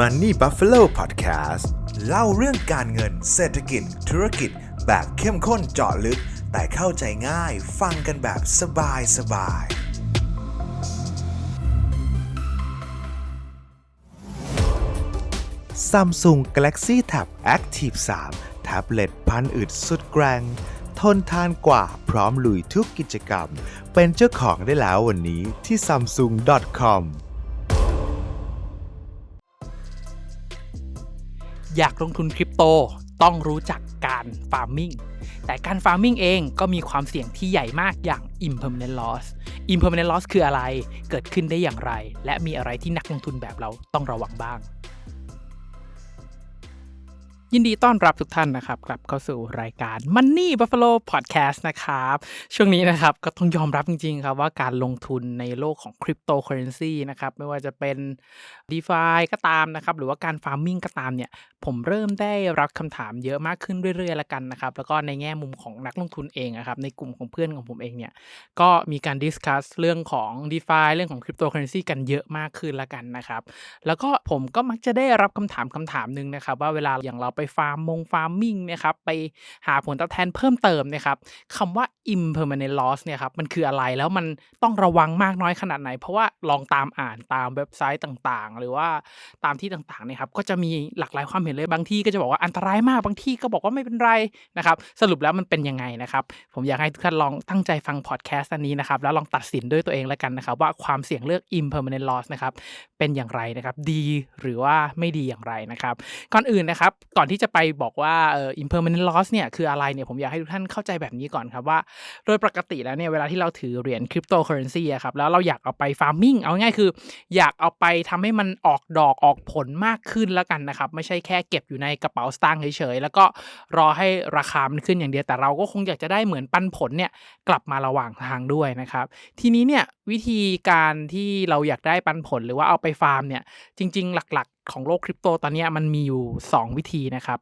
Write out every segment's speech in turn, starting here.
Money Buffalo Podcast เล่าเรื่องการเงินเศรษฐกิจ ธุรกิจ แบบเข้มข้นเจาะลึก แต่เข้าใจง่ายฟังกันแบบสบายสบาย Samsung Galaxy Tab Active 3 แท็บเล็ตพันอึดสุดแกร่งทนทานกว่าพร้อมลุยทุกกิจกรรม เป็นเจ้าของได้แล้ววันนี้ที่ samsung.com อยากลงทุนคริปโตต้องรู้จักการฟาร์มิงแต่การฟาร์มิงเองก็มีความเสี่ยงที่ใหญ่มากอย่าง impermanent loss impermanent loss คืออะไร เกิดขึ้นได้อย่างไร และมีอะไรที่นักลงทุนแบบเราต้องระวังบ้าง ยินดีต้อนรับทุกท่านนะครับ กลับเข้าสู่รายการ Money Buffalo Podcast นะครับ ช่วงนี้นะครับก็ต้องยอมรับจริงๆครับว่าการลงทุนในโลกของคริปโตเคอเรนซีนะครับไม่ว่าจะเป็น d e f i ก็ตามนะครับ หรือว่าการฟาร์มมิ่งก็ตามเนี่ย ผมเริ่มได้รับคำถามเยอะมากขึ้นเรื่อยๆ แล้วกันนะครับ แล้วก็ในแง่มุมของนักลงทุนเองนะครับในกลุ่มของเพื่อนของผมเองเนี่ยก็มีการดิสคัสเรื่องของ d e f i เรื่องของคริปโตเคอเรนซีกันเยอะมากขึ้นแล้วกันนะครับแล้วก็ผมก็มักจะได้รับคำถามคำถามหนึ่งนะครับว่าเวลาอย่างเราไปฟาร์มมงฟาร์มมิ่งนะครับไปหาผลตอบแทนเพิ่มเติมนะครับคำว่า impermanent loss เนี่ยครับมันคืออะไรแล้วมันต้องระวังมากน้อยขนาดไหน เพราะว่าลองตามอ่านตามเว็บไซต์ต่างๆ หรือว่าตามที่ต่างๆเนี่ยครับก็จะมีหลากหลายความเห็นเลยบางที่ก็จะบอกว่าอันตรายมากบางที่ก็บอกว่าไม่เป็นไรนะครับสรุปแล้วมันเป็นยังไงนะครับผมอยากให้ทุกท่านลองตั้งใจฟังพอดแคสต์อันนี้นะครับแล้วลองตัดสินด้วยตัวเองแล้วกันนะครับว่าความเสี่ยงเลือก impermanent loss นะครับเป็นอย่างไรนะครับดีหรือว่าไม่ดีอย่างไรนะครับก่อนอื่นนะครับก่อนที่ที่จะไปบอกว่าเอ่อ impermanent loss เนี่ยคืออะไรเนี่ยผมอยากให้ทุกท่านเข้าใจแบบนี้ก่อนครับว่า โดยปกติแล้วเนี่ยเวลาที่เราถือเหรียญคริปโตเคอเรนซีอะครับแล้วเราอยากเอาไปฟาร์มมิ่งเอาง่ายคือ อยากเอาไปทำให้มันออกดอกออกผลมากขึ้นแล้วกันนะครับ ไม่ใช่แค่เก็บอยู่ในกระเป๋าสตางค์เฉยๆ แล้วก็รอให้ราคามันขึ้นอย่างเดียวแต่เราก็คงอยากจะได้เหมือนปันผลเนี่ยกลับมาระหว่างทางด้วยนะครับทีนี้เนี่ยวิธีการที่เราอยากได้ปันผลหรือว่าเอาไปฟาร์มเนี่ยจริง ๆ หลักๆ ของโลกคริปโตตอนนี้มันมีอยู่ 2 วิธีนะครับ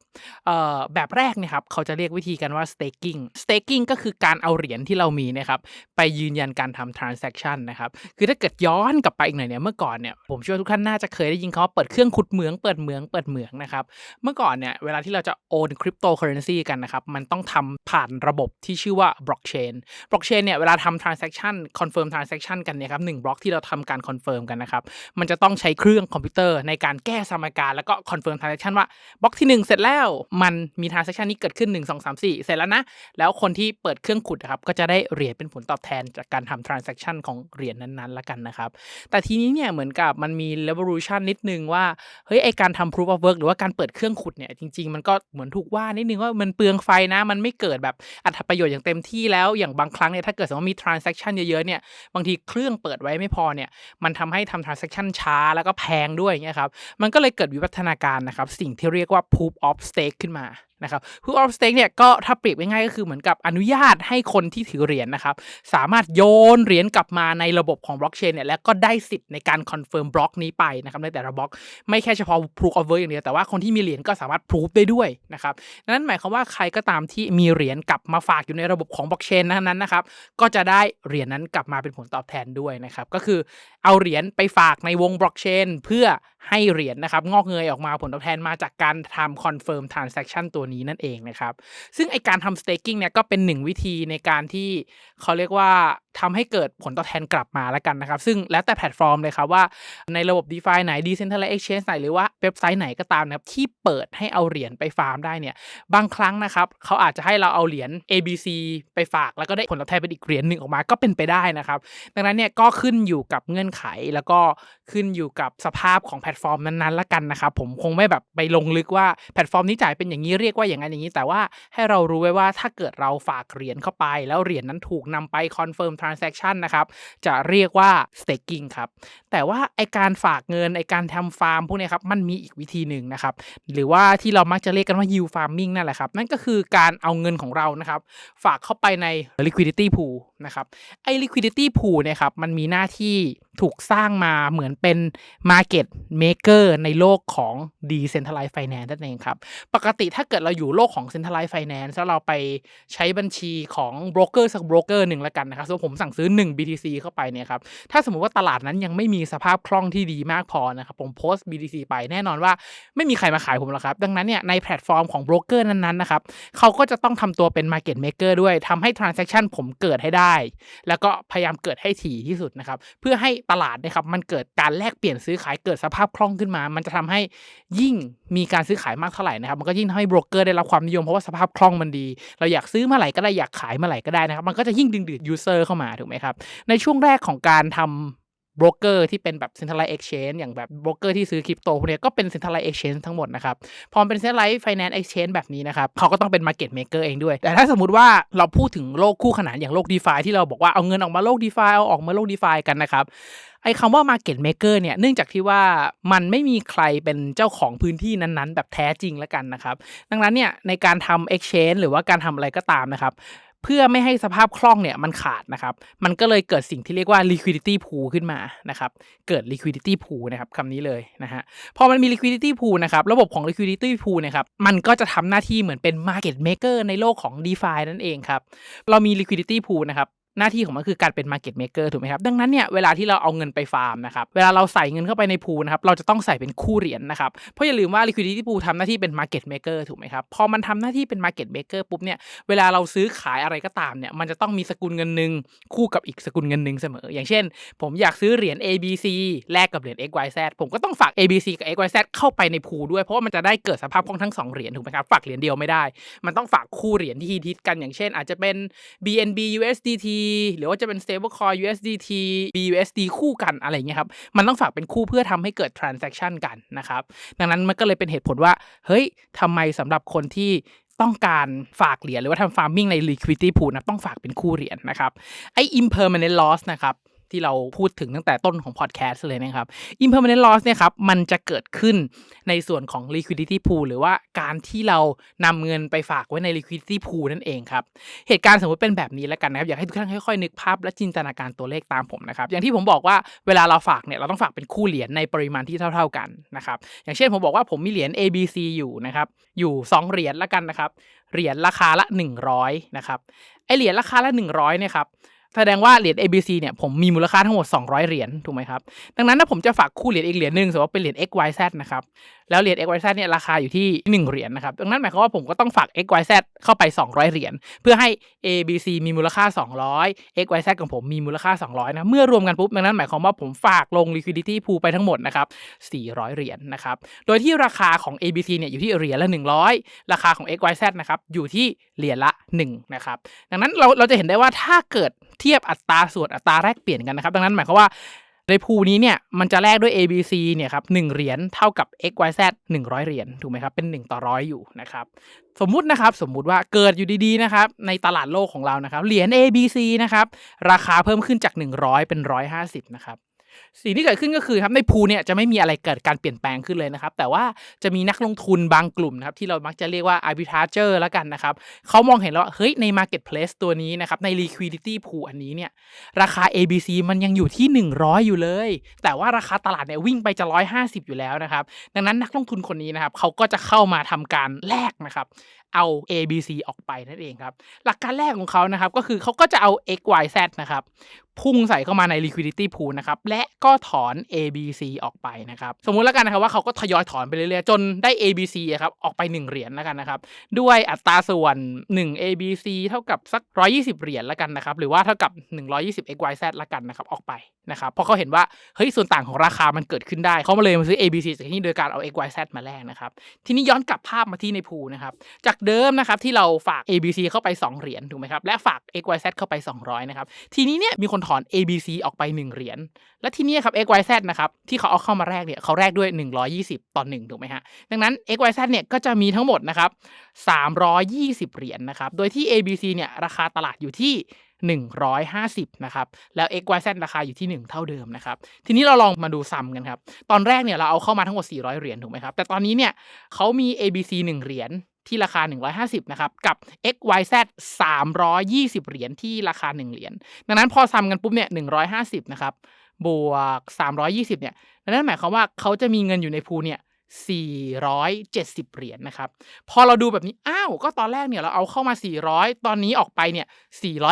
เอ่อแบบแรกนี่ยครับเขาจะเรียกวิธีกันว่า staking staking ก็คือการเอาเหรียญที่เรามีนะครับไปยืนยันการทำ transaction นะครับคือถ้าเกิดย้อนกลับไปอีกหน่อยเนี่ยเมื่อก่อนเนี่ยผมเชื่อทุกท่านน่าจะเคยได้ยินคำว่าเปิดเครื่องขุดเหมืองเปิดเหมืองเปิดเหมืองนะครับเมื่อก่อนเนี่ยเวลาที่เราจะโอนคริปโตเคอเรนซีกันนะครับมันต้องทำผ่านระบบที่ชื่อว่า blockchain blockchain เนี่ยเวลาทำ transaction confirm transaction กันเนี่ยครับหนึ่งบล็อกที่เราทำการ confirm กันนะครับมันจะต้องใช้เครื่องคอมพิวเตอร์ในการแก้สมการแล้วก็ confirm transaction ว่าบล็อกที่ 1 เสร็จแล้วมันมี transaction นี้เกิดขึ้น 1 2 3 4 เสร็จแล้วนะ แล้วคนที่เปิดเครื่องขุดนะครับก็จะได้เหรียญเป็นผลตอบแทนจากการทำ transaction ของเหรียญนั้นๆละกันนะครับ แต่ทีนี้เนี่ยเหมือนกับมันมี revolution นิดนึงว่าเฮ้ยไอการทำ proof of work หรือว่าการเปิดเครื่องขุดเนี่ยจริง ๆ มันก็เหมือนถูกว่านิดนึงว่ามันเปลืองไฟนะ มันไม่เกิดแบบอัตประโยชน์อย่างเต็มที่แล้วอย่างบางครั้งเนี่ยถ้าเกิดสมมติมี transaction เยอะๆเนี่ยบางทีเครื่องเปิดไว้ไม่พอเนี่ยมันทำให้ทำ transaction ช้าแล้วก็แพงด้วยอย่างเงี้ยครับมันก็เลยเกิดวิวัฒนาการนะครับ สิ่งที่เรียกว่า proof of stake ขึ้นมา นะครับ proof of stake เนี่ยก็ถ้าเปรียบง่ายๆก็คือเหมือนกับอนุญาตให้คนที่ถือเหรียญนะครับ สามารถโยนเหรียญกลับมาในระบบของบล็อกเชนเนี่ยแล้วก็ได้สิทธิ์ในการคอนเฟิร์มบล็อกนี้ไปนะครับในแต่ละบล็อก ไม่แค่เฉพาะ proof of work อย่างเดียวแต่ว่าคนที่มีเหรียญก็สามารถ proof ได้ด้วยนะครับนั่นหมายความว่าใครก็ตามที่มีเหรียญกลับมาฝากอยู่ในระบบของบล็อกเชนนั้นนะครับก็จะได้เหรียญนั้นกลับมาเป็นผลตอบแทนด้วยนะครับก็คือเอาเหรียญไปฝากในวงบล็อกเชนเพื่อให้เหรียญนะครับงอกเงยออกมาผลตอบแทนมาจากการทำ confirm transaction ตัวนี้นั่นเองนะครับ ซึ่งไอการทำสเต็กกิ้งเนี่ยก็เป็นหนึ่งวิธีในการที่เขาเรียกว่า ทำให้เกิดผลตอบแทนกลับมาแล้วกันนะครับ ซึ่งแล้วแต่แพลตฟอร์มเลยครับว่าในระบบ DeFi ไหน Decentralized Exchange ไหน หรือว่าเว็บไซต์ไหนก็ตามนะครับ ที่เปิดให้เอาเหรียญไปฟาร์มได้เนี่ย บางครั้งนะครับ เขาอาจจะให้เราเอาเหรียญ ABC ไปฝาก แล้วก็ได้ผลตอบแทนเป็นอีกเหรียญหนึ่งออกมาก็เป็นไปได้นะครับ ดังนั้นเนี่ยก็ขึ้นอยู่กับเงื่อนไขแล้วก็ขึ้นอยู่กับสภาพของแพลตฟอร์มนั้นๆละกันนะครับผมคงไม่แบบไปลงลึกว่าแพลตฟอร์มนี้จ่ายเป็นอย่างนี้เรียกว่าอย่างนั้นอย่างนี้ แต่ว่าให้เรารู้ไว้ว่าถ้าเกิดเราฝากเหรียญเข้าไป แล้วเหรียญนั้นถูกนำไปคอนเฟิร์ม transaction นะครับ จะเรียกว่า staking ครับ แต่ว่าไอการฝากเงินไอการทำฟาร์มพวกนี้ครับ มันมีอีกวิธีหนึ่งนะครับ หรือว่าที่เรามักจะเรียกกันว่า yield farming นั่นแหละครับ นั่นก็คือการเอาเงินของเรานะครับ ฝากเข้าไปใน liquidity pool นะครับ ไอ liquidity pool นะครับ มันมีหน้าที่ถูกสร้างมาเหมือนเป็น Market Maker ในโลกของ Decentralized Finance นั่นเองครับ ปกติถ้าเกิดเราอยู่โลกของ Centralized Finance แล้วเราไปใช้บัญชีของโบรกเกอร์สักโบรกเกอร์หนึ่งแล้วกันนะครับสมมติผมสั่งซื้อ 1 BTC เข้าไปเนี่ยครับ ถ้าสมมติว่าตลาดนั้นยังไม่มีสภาพคล่องที่ดีมากพอนะครับ ผมโพสต์ BTC ไปแน่นอนว่าไม่มีใครมาขายผมหรอกครับ ดังนั้นเนี่ยในแพลตฟอร์มของโบรกเกอร์นั้นๆนะครับเขาก็จะต้องทำตัวเป็น Market Maker ด้วยทำให้ Transaction ผมเกิดให้ได้ แล้วก็พยายามเกิดให้ถี่ที่สุดนะครับเพื่อให้ตลาดนะครับมันเกิดการแลกเปลี่ยนซื้อขายเกิดสภาพคล่องขึ้นมา มันจะทำให้ยิ่งมีการซื้อขายมากเท่าไหร่นะครับ มันก็ยิ่งทำให้โบรกเกอร์ได้รับความนิยมเพราะว่าสภาพคล่องมันดี เราอยากซื้อเมื่อไหร่ก็ได้อยากขายเมื่อไหร่ก็ได้นะครับ มันก็จะยิ่งดึงดูดยูเซอร์เข้ามาถูกไหมครับในช่วงแรกของการทำ โบรกเกอร์ที่เป็นแบบ centralized exchange อย่างแบบโบรกเกอร์ที่ซื้อคริปโตพวกนี้ก็เป็น centralized exchange ทั้งหมดนะครับ พอมันเป็น centralized finance exchange แบบนี้นะครับเขาก็ต้องเป็น market maker เองด้วย แต่ถ้าสมมติว่าเราพูดถึงโลกคู่ขนานอย่างโลก DeFi ที่เราบอกว่าเอาเงินออกมาโลก DeFi เอาออกมาโลก DeFi กันนะครับไอ้คำว่า market maker เนี่ยเนื่องจากที่ว่ามันไม่มีใครเป็นเจ้าของพื้นที่นั้นๆ แบบแท้จริงแล้วกันนะครับ ดังนั้นเนี่ยในการทำ exchange หรือว่าการทำอะไรก็ตามนะครับ เพื่อไม่ให้สภาพคล่องเนี่ยมันขาดนะครับ มันก็เลยเกิดสิ่งที่เรียกว่า liquidity pool ขึ้นมานะครับ เกิด liquidity pool นะครับคำนี้เลยนะฮะ พอมันมี liquidity pool นะครับ ระบบของ liquidity pool นะครับ มันก็จะทำหน้าที่เหมือนเป็น market maker ในโลกของ DeFi นั่นเองครับ เรามี liquidity pool นะครับ หน้าที่ของมันคือการเป็น market maker ถูกไหมครับ ดังนั้นเนี่ยเวลาที่เราเอาเงินไปฟาร์มนะครับ เวลาเราใส่เงินเข้าไปในพูนะครับ เราจะต้องใส่เป็นคู่เหรียญนะครับ เพราะอย่าลืมว่า liquidity pool ทำหน้าที่เป็น market maker ถูกไหมครับ พอมันทำหน้าที่เป็น market maker ปุ๊บเนี่ย เวลาเราซื้อขายอะไรก็ตามเนี่ย มันจะต้องมีสกุลเงินหนึ่งคู่กับอีกสกุลเงินหนึ่งเสมอ อย่างเช่น ผมอยากซื้อเหรียญ ABC แลกกับเหรียญ XYZ ผมก็ต้องฝาก ABC กับ XYZ เข้าไปในพูด้วย เพราะว่ามันจะได้เกิดสภาพคล่องทั้งสองเหรียญถูกไหมครับ ฝากเหรียญเดียวไม่ได้ มันต้องฝากคู่เหรียญที่ฮิตกัน อย่างเช่น อาจจะเป็น BNB USDT หรือว่าจะเป็น stablecoin USDT BUSD คู่กันอะไรอย่างเงี้ยครับ มันต้องฝากเป็นคู่เพื่อทำให้เกิด transaction กันนะครับ ดังนั้นมันก็เลยเป็นเหตุผลว่า เฮ้ยทำไมสำหรับคนที่ต้องการฝากเหรียญหรือว่าทำ farming ใน liquidity pool นะต้องฝากเป็นคู่เหรียญนะครับไอ้ impermanent loss นะครับ ที่เราพูดถึงตั้งแต่ต้นของพอดแคสต์เลยนะครับ impermanent loss เนี่ยครับมันจะเกิดขึ้นในส่วนของ liquidity pool หรือว่าการที่เรานำเงินไปฝากไว้ใน liquidity pool นั่นเองครับ เหตุการณ์สมมติเป็นแบบนี้แล้วกันนะครับ อยากให้ทุกท่านค่อยๆนึกภาพและจินตนาการตัวเลขตามผมนะครับ อย่างที่ผมบอกว่าเวลาเราฝากเนี่ยเราต้องฝากเป็นคู่เหรียญในปริมาณที่เท่า ๆกันนะครับ อย่างเช่นผมบอกว่าผมมีเหรียญ ABC อยู่นะครับ อยู่ 2 เหรียญแล้วกันนะครับ เหรียญราคาละ 100นะครับ ไอเหรียญราคาละ 100เนี่ยครับ แสดงว่าเหรียญ ABC เนี่ยผมมีมูลค่าทั้งหมด 200 เหรียญถูกไหมครับ ดังนั้นถ้าผมจะฝากคู่เหรียญอีกเหรียญหนึ่งสมมติว่าเป็นเหรียญ XYZ นะครับ แล้วเหรียญ XYZ เนี่ยราคาอยู่ที่ 1 เหรียญนะครับ ดังนั้นหมายความว่าผมก็ต้องฝาก XYZ เข้าไป 200 เหรียญเพื่อให้ ABC มีมูลค่า 200 XYZ ของผมมีมูลค่า 200 นะ เมื่อรวมกันปุ๊บ ดังนั้นหมายความว่าผมฝากลง liquidity pool ไปทั้งหมดนะครับ 400 เหรียญนะครับ โดยที่ราคาของ ABC เนี่ยอยู่ที่เหรียญละ 100 ราคาของ XYZ นะครับอยู่ที่เหรียญละ1นะครับ ดังนั้นเราเราจะเห็นได้ว่าถ้าเกิด เทียบอัตราส่วนอัตราแลกเปลี่ยนกันนะครับ ดังนั้นหมายความว่าในภูนี้เนี่ยมันจะแลกด้วย ABC เนี่ยครับหเหรียญเท่ากับ XYZ 100 เหรียญถูกไหมครับเป็น 1 ต่อร้อยอยู่นะครับสมมุตินะครับสมมุติว่าเกิดอยู่ดีๆนะครับในตลาดโลกของเรานะครับเหรียญ ABC นะครับราคาเพิ่มขึ้นจาก 100 เป็น 150นะครับ สิ่งที่เกิดขึ้นก็คือครับในพูเนี่ยจะไม่มีอะไรเกิดการเปลี่ยนแปลงขึ้นเลยนะครับ แต่ว่าจะมีนักลงทุนบางกลุ่มนะครับที่เรามักจะเรียกว่า arbitrager แล้วกันนะครับเขามองเห็นแล้วว่าเฮ้ยใน marketplace ตัวนี้นะครับใน liquidity pool อันนี้เนี่ยราคา ABC มันยังอยู่ที่ 100 อยู่เลย แต่ว่าราคาตลาดเนี่ยวิ่งไปจะ 150 อยู่แล้วนะครับดังนั้นนักลงทุนคนนี้นะครับเขาก็จะเข้ามาทำการแลกนะครับ เอา ABC ออกไปนั่นเองครับ หลักการแรกของเขานะครับ ก็คือเขาก็จะเอา XYZ นะครับ พุ่งใส่เข้ามาใน liquidity pool นะครับ และก็ถอน ABC ออกไปนะครับ สมมุติแล้วกันนะครับว่าเขาก็ทยอยถอนไปเรื่อยๆ จนได้ ABC อะครับออกไป 1 เหรียญแล้วกันนะครับ ด้วยอัตราส่วน 1 ABC เท่ากับสัก 120 เหรียญแล้วกันนะครับ หรือว่าเท่ากับ 120 XYZ แล้วกันนะครับออกไปนะครับเพราะเขาเห็นว่าเฮ้ยส่วนต่างของราคามันเกิดขึ้นได้เขามาเลยมาซื้อ ABC จากที่นี่โดยการเอา XYZ มาแลกนะครับทีนี้ย้อนกลับภาพมาที่ในพูนะครับจากเดิมนะครับที่เราฝาก ABC เข้าไป 2 เหรียญถูกไหมครับและฝาก XYZ เข้าไป 200นะครับทีนี้เนี่ยมีคนถอน ABC ออกไป 1 เหรียญและทีนี้ครับ XYZ นะครับที่เขาเอาเข้ามาแลกเนี่ยเขาแลกด้วย 120 ต่อ1ถูกไหมฮะดังนั้น XYZ เนี่ยก็จะมีทั้งหมดนะครับ320 เหรียญนะครับโดยที่ ABC เนี่ยราคาตลาดอยู่ที่150 นะครับ แล้ว XYZ ราคาอยู่ที่ 1 เท่าเดิมนะครับ ทีนี้เราลองมาดูซัมกันครับ ตอนแรกเนี่ยเราเอาเข้ามาทั้งหมด 400 เหรียญถูกไหมครับ แต่ตอนนี้เนี่ยเขามี ABC 1 เหรียญ ที่ราคา 150 นะครับ กับ XYZ 320 เหรียญที่ราคา 1 เหรียญ ดังนั้นพอซ้ำกันปุ๊บเนี่ย 150 นะครับ บวก 320 เนี่ย นั่นหมายความว่าเขาจะมีเงินอยู่ในพูเนี่ย 470 เหรียญนะครับ พอเราดูแบบนี้ อ้าว ก็ตอนแรกเนี่ยเราเอาเข้ามา 400 ตอนนี้ออกไปเนี่ย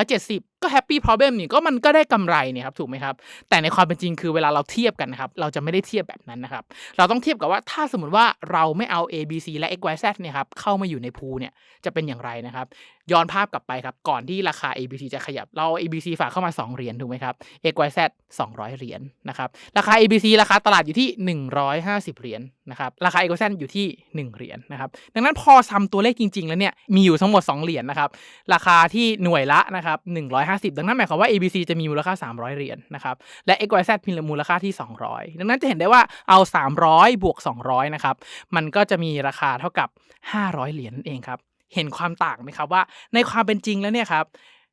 470 ก็แฮปปี้พรอเบมนี่ก็มันก็ได้กำไรเนี่ยครับถูกไหมครับ แต่ในความเป็นจริงคือเวลาเราเทียบกันนะครับ เราจะไม่ได้เทียบแบบนั้นนะครับ เราต้องเทียบกับว่าถ้าสมมติว่าเราไม่เอา A B C และ X Y Z เนี่ยครับเข้ามาอยู่ในพูเนี่ยจะเป็นอย่างไรนะครับ ย้อนภาพกลับไปครับ ก่อนที่ราคา A B C จะขยับเรา A B C ฝากเข้ามา 2 เหรียญถูกไหมครับ X Y Z 200 เหรียญนะครับราคา A B C ราคาตลาดอยู่ที่ 150 เหรียญนะครับราคา X Y Z อยู่ที่ 1 เหรียญนะครับดังนั้นพอซ้ำตัวเลขจริง ๆ แล้วเนี่ยมีอยู่ทั้งหมด 2 เหรียญนะครับราคาที่หน่วยละนะครับ150 ดังนั้นหมายความว่า ABC จะมีมูลค่า 300 เหรียญนะครับ และ XYZ มีมูลค่าที่ 200 ดังนั้นจะเห็นได้ว่าเอา 300 บวก 200 นะครับ มันก็จะมีราคาเท่ากับ 500 เหรียญนั่นเองครับ เห็นความต่างไหมครับว่าในความเป็นจริงแล้วเนี่ยครับ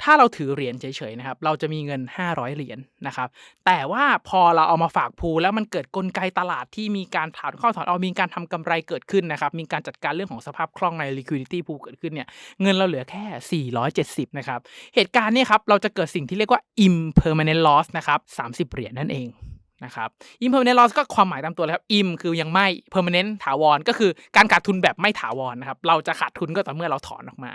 ถ้าเราถือเหรียญเฉยๆนะครับเราจะมีเงิน 500 เหรียญนะครับแต่ว่าพอเราเอามาฝากพูแล้วมันเกิดกลไกตลาดที่มีการถอนเข้าถอนออกมีการทำกำไรเกิดขึ้นนะครับมีการจัดการเรื่องของสภาพคล่องใน liquidity pool เกิดขึ้นเนี่ยเงินเราเหลือแค่ 470 นะครับเหตุการณ์เนี้ครับเราจะเกิดสิ่งที่เรียกว่า impermanent loss นะครับ30 เหรียญนั่นเอง นะครับ impermanent loss ก็ความหมายตามตัวเลยครับ im คือยังไม่ permanent ถาวรก็คือการขาดทุนแบบไม่ถาวรนะครับเราจะขาดทุนก็ต่อเมื่อเราถอนออกมา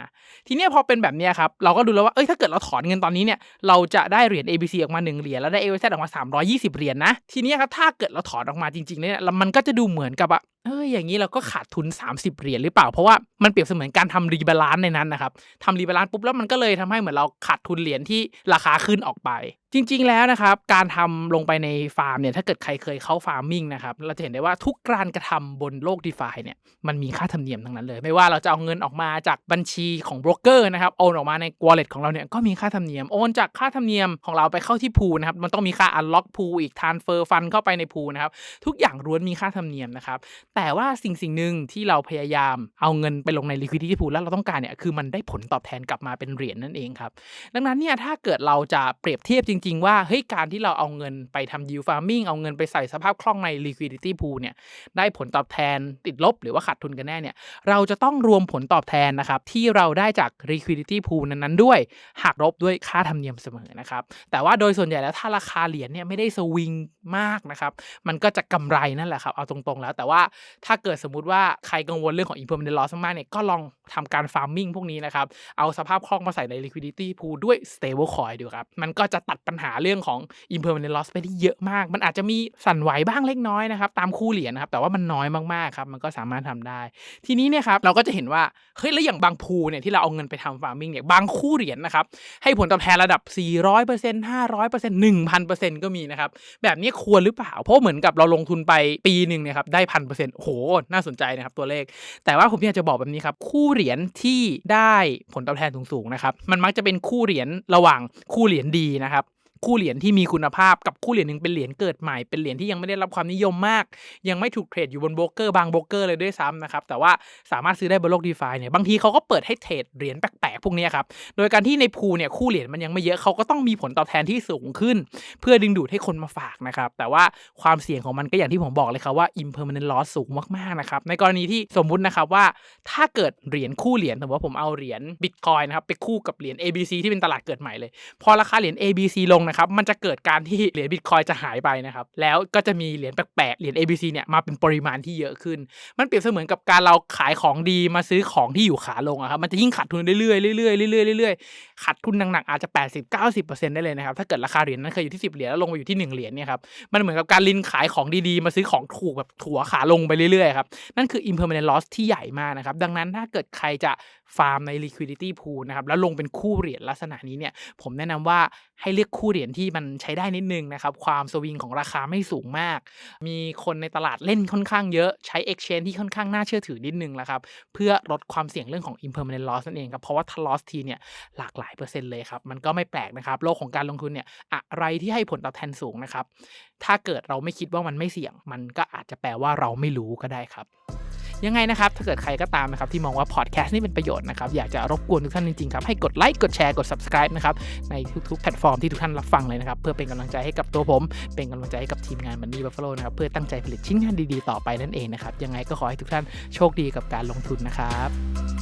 ทีนี้พอเป็นแบบเนี้ยครับเราก็ดูแล้วว่าเอ้ยถ้าเกิดเราถอนเงินตอนนี้เนี่ยเราจะได้เหรียญ ABC ออกมา1เหรียญแล้วได้ a อ z ออกมา 320 เหรียญนะทีนี้ครับถ้าเกิดเราถอนออกมาจริงๆเนี่ยมันก็จะดูเหมือนกับอะ เอ้ยอย่างนี้เราก็ขาดทุน 30 เหรียญหรือเปล่า เพราะว่ามันเปรียบเสมือนการทำรีบาลานซ์ในนั้นนะครับทำรีบาลานซ์ปุ๊บแล้วมันก็เลยทำให้เหมือนเราขาดทุนเหรียญที่ราคาขึ้นออกไป จริง ๆ แล้วนะครับ การทำลงไปในฟาร์มเนี่ยถ้าเกิดใครเคยเข้าฟาร์มมิ่งนะครับเราจะเห็นได้ว่าทุกการกระทำบนโลก d e f าเนี่ยมันมีค่าธรรมเนียมทั้งนั้นเลย ไม่ว่าเราจะเอาเงินออกมาจากบัญชีของโบรกเกอร์นะครับโอนออกมาใน wallet ของเราเนี่ยก็มีค่าธรรมเนียมโอนจากค่าธรรมเนียมของเราไปเข้าที่พูนะครับมันต้องมีค่า unlock pool อีก transfer fund เข้าไปในพูนะครับทุกอย่างล้วนมีค่าธรรมเนียมนะครับแต่ว่าสิ่งสิ่งหนึ่งที่เราพยายามเอาเงินไปลงใน liquidity pool แล้วเราต้องการเนี่ยคือมันได้ผลตอบแทนกลับมาเป็นเหรียญนั่นเองครับ ดังนั้นเนี่ยถ้าเกิดเราจะเปรียบเทียบจริง ๆ ว่าเฮ้ยการที่เราเอาเงินไปทำ yield farming เอาเงินไปใส่สภาพคล่องใน liquidity pool เนี่ยได้ผลตอบแทนติดลบหรือว่าขาดทุนกันแน่เนี่ยเราจะต้องรวมผลตอบแทนนะครับที่เราได้จาก liquidity pool นั้นๆด้วยหักลบด้วยค่าธรรมเนียมเสมอนะครับแต่ว่าโดยส่วนใหญ่แล้วถ้าราคาเหรียญเนี่ยไม่ได้สวิงมากนะครับมันก็จะกำไรนั่นแหละครับเอาตรงๆแล้วแต่ว่าถ้าเกิดสมมุติว่าใครกังวลเรื่องของ impermanent loss มากๆเนี่ยก็ลองทำการ farming พวกนี้นะครับ เอาสภาพคล่องมาใส่ใน liquidity pool ด้วย stable coin ดูครับ มันก็จะตัดปัญหาเรื่องของ impermanent loss ไปได้เยอะมาก มันอาจจะมีสั่นไหวบ้างเล็กน้อยนะครับ ตามคู่เหรียญนะครับ แต่ว่ามันน้อยมากๆครับ มันก็สามารถทำได้ ทีนี้เนี่ยครับ เราก็จะเห็นว่า เฮ้ย แล้วอย่างบางพูเนี่ยที่เราเอาเงินไปทำฟาร์มิงเนี่ย บางคู่เหรียญนะครับ ให้ผลตอบแทนระดับ 400% 500% 1,000%ก็มีนะครับ แบบนี้ควรหรือเปล่า เพราะเหมือนกับเราลงทุนไปปีหนึ่งเนี่ยครับ ได้พันเปอร์เซ็นโห น่าสนใจนะครับตัวเลข แต่ว่าผมอยากจะบอกแบบนี้ครับ คู่เหรียญที่ได้ผลตอบแทนสูงๆนะครับ มันมักจะเป็นคู่เหรียญระหว่างคู่เหรียญดีนะครับ คู่เหรียญที่มีคุณภาพกับคู่เหรียญหนึ่งเป็นเหรียญเกิดใหม่เป็นเหรียญที่ยังไม่ได้รับความนิยมมาก ยังไม่ถูกเทรดอยู่บนโบรกเกอร์บางโบรกเกอร์เลยด้วยซ้ำนะครับแต่ว่าสามารถซื้อได้บนโลกดีฟาเนี่ยบางทีเขาก็เปิดให้เทรดเหรียญแปลกๆพวกนี้ครับโดยการที่ในพูเนี่ยคู่เหรียญมันยังไม่เยอะเขาก็ต้องมีผลตอบแทนที่สูงขึ้น เพื่อดึงดูดให้คนมาฝากนะครับแต่ว่าความเสี่ยงของมันก็อย่างที่ผมบอกเลยครับว่า impermanent loss สูงมากๆนะครับในกรณีที่สมมุตินะครับว่าถ้าเกิดเหรียญคู่เหรียญสมมติว่าผมเอาเหรียญ Bitcoin นะครับไปคู่กับเหรียญ ABC ที่เป็นตลาดเกิดใหม่เลย พอราคาเหรียญ ABC ลงนะครับมันจะเกิดการที่เหรียญ Bitcoin จะหายไปนะครับแล้วก็จะมีเหรียญแปลกๆเหรียญ ABC เนี่ยมาเป็นปริมาณที่เยอะขึ้น มันเปรียบเสมือนกับการเราขายของดีมาซื้อของที่อยู่ขาลงอะครับมันจะยิ่งขาดทุนเรื่อยๆเรื่อยๆเรื่อยๆเรื่อยๆขาดทุนหนักๆอาจจะ 80 90 ได้เลยนะครับถ้าเกิดราคาเหรียญนั้นเคยอยู่ที่10เหรียญแล้วลงมาอยู่ที่1เหรียญเนี่ยครับมันเหมือนกับการลินขายของดีๆ มาซื้อของถูกแบบถัวขาลงไปเรื่อยๆครับนั่นคือ impermanent loss ที่ใหญ่มากนะครับดังนั้นถ้าเกิดใครจะฟาร์มใน liquidity pool นะครับแล้วลงเป็นคู่เหรียญลักษณะนี้เนี่ยผมแนะนำว่าให้เลือกคู่เหรียญที่มันใช้ได้นิดนึงนะครับความสวิงของราคาไม่สูงมาก มีคนในตลาดเล่นค่อนข้างเยอะใช้ exchange ที่ค่อนข้างน่าเชื่อถือนิดนึงแล้วครับเพื่อลดความเสี่ยงเรื่องของ impermanent loss นั่นเองครับเพราะว่าถ้า loss ทีเนี่ยหลากหลายเปอร์เซ็นต์เลยครับมันก็ไม่แปลกนะครับโลกของการลงทุนเนี่ยอะไรที่ให้ผลตอบแทนสูงนะครับถ้าเกิดเราไม่คิดว่ามันไม่เสี่ยง มันก็อาจจะแปลว่าเราไม่รู้ก็ได้ครับ ยังไงนะครับ ถ้าเกิดใครก็ตามนะครับที่มองว่าพอดแคสต์นี่เป็นประโยชน์นะครับ อยากจะรบกวนทุกท่านจริงๆครับ ให้กดไลค์ กดแชร์ กด subscribe นะครับ ในทุกๆแพลตฟอร์มที่ทุกท่านรับฟังเลยนะครับ เพื่อเป็นกำลังใจให้กับตัวผม เป็นกำลังใจให้กับทีมงานมันนี่บัฟเฟโลนะครับ เพื่อตั้งใจผลิตชิ้นงานดีๆ ต่อไปนั่นเองนะครับ ยังไงก็ขอให้ทุกท่านโชคดีกับการลงทุนนะครับ